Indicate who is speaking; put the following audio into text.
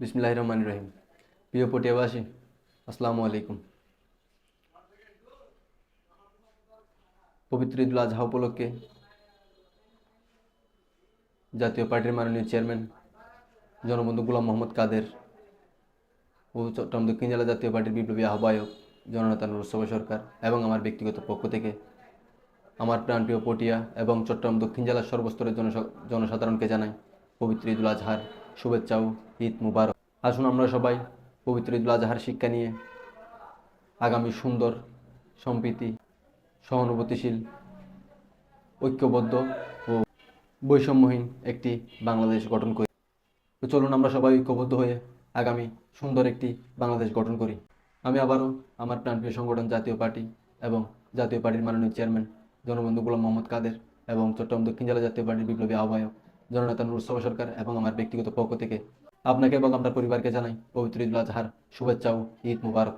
Speaker 1: বিসমিল্লাহ রহমান রহিম প্রিয় পটিয়াবাসী, আসসালামু আলাইকুম। পবিত্র ঈদুল আজহা উপলক্ষে জাতীয় পার্টির মাননীয় চেয়ারম্যান জনবন্ধু গুলাম মোহাম্মদ কাদের ও চট্টগ্রাম দক্ষিণ জেলা জাতীয় পার্টির বিপ্লবী আহ্বায়ক জননেতা নুরসভা সরকার এবং আমার ব্যক্তিগত পক্ষ থেকে আমার প্রাণপ্রিয় পটিয়া এবং চট্টগ্রাম দক্ষিণ জেলার সর্বস্তরের জনস- জনসাধারণকে জানাই পবিত্র ঈদুল আজহার শুভেচ্ছা ও ঈদ মুবারক। আসুন আমরা সবাই পবিত্র ঈদুল আজহার শিক্ষা নিয়ে আগামী সুন্দর, সম্প্রীতি, সহানুভূতিশীল, ঐক্যবদ্ধ ও বৈষম্যহীন একটি বাংলাদেশ গঠন করি। তো চলুন আমরা সবাই ঐক্যবদ্ধ হয়ে আগামী সুন্দর একটি বাংলাদেশ গঠন করি। আমি আবারও আমার প্রাণপ্রিয় সংগঠন জাতীয় পার্টি এবং জাতীয় পার্টির মাননীয় চেয়ারম্যান জনবন্ধু গোলাম মোহাম্মদ কাদের এবং চট্টগ্রাম দক্ষিণ জেলা জাতীয় পার্টির বিপ্লবী আহ্বায়ক জননেতা নুরসভা সরকার এবং আমার ব্যক্তিগত পক্ষ থেকে আপনাকে এবং আপনার পরিবারকে জানাই পবিত্র ঈদুল আজহার শুভেচ্ছা ও ঈদ মুবারক।